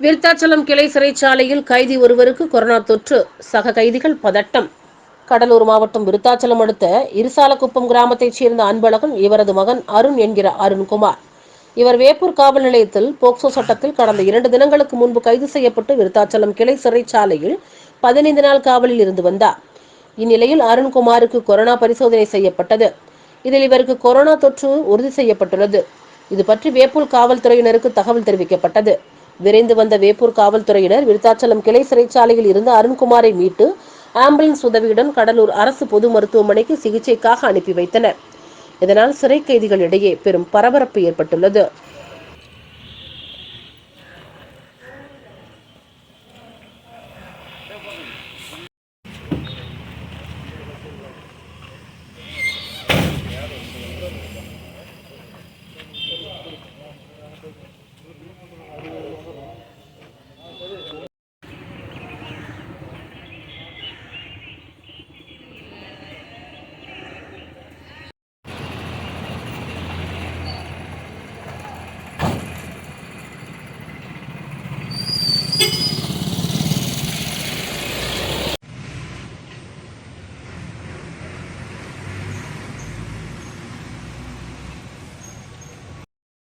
விருத்தாச்சலம் கிளை சிறைச்சாலையில் கைதி ஒருவருக்கு கொரோனா தொற்று. சக கைதிகள் பதட்டம். கடலூர் மாவட்டம் விருத்தாச்சலம் அடுத்த இருசாலக்குப்பம் கிராமத்தைச் சேர்ந்த அன்பழகன் இவரது மகன் அருண் என்கிற அருண்குமார். இவர் வேப்பூர் காவல் நிலையத்தில் போக்சோ சட்டத்தில் கடந்த இரண்டு தினங்களுக்கு முன்பு கைது செய்யப்பட்டு விருத்தாச்சலம் கிளை சிறைச்சாலையில் பதினைந்து நாள் காவலில் இருந்து வந்தார். இந்நிலையில் அருண்குமாருக்கு கொரோனா பரிசோதனை செய்யப்பட்டது. இதில் இவருக்கு கொரோனா தொற்று உறுதி செய்யப்பட்டுள்ளது. இது பற்றி வேப்பூர் காவல்துறையினருக்கு தகவல் தெரிவிக்கப்பட்டது. விரைந்து வந்த வேப்பூர் காவல்துறையினர் விருத்தாச்சலம் கிளை சிறைச்சாலையில் இருந்து அருண்குமாரை மீட்டு ஆம்புலன்ஸ் உதவியுடன் கடலூர் அரசு பொது மருத்துவமனைக்கு சிகிச்சைக்காக அனுப்பி வைத்தனர். இதனால் சிறை கைதிகளிடையே பெரும் பரபரப்பு ஏற்பட்டுள்ளது.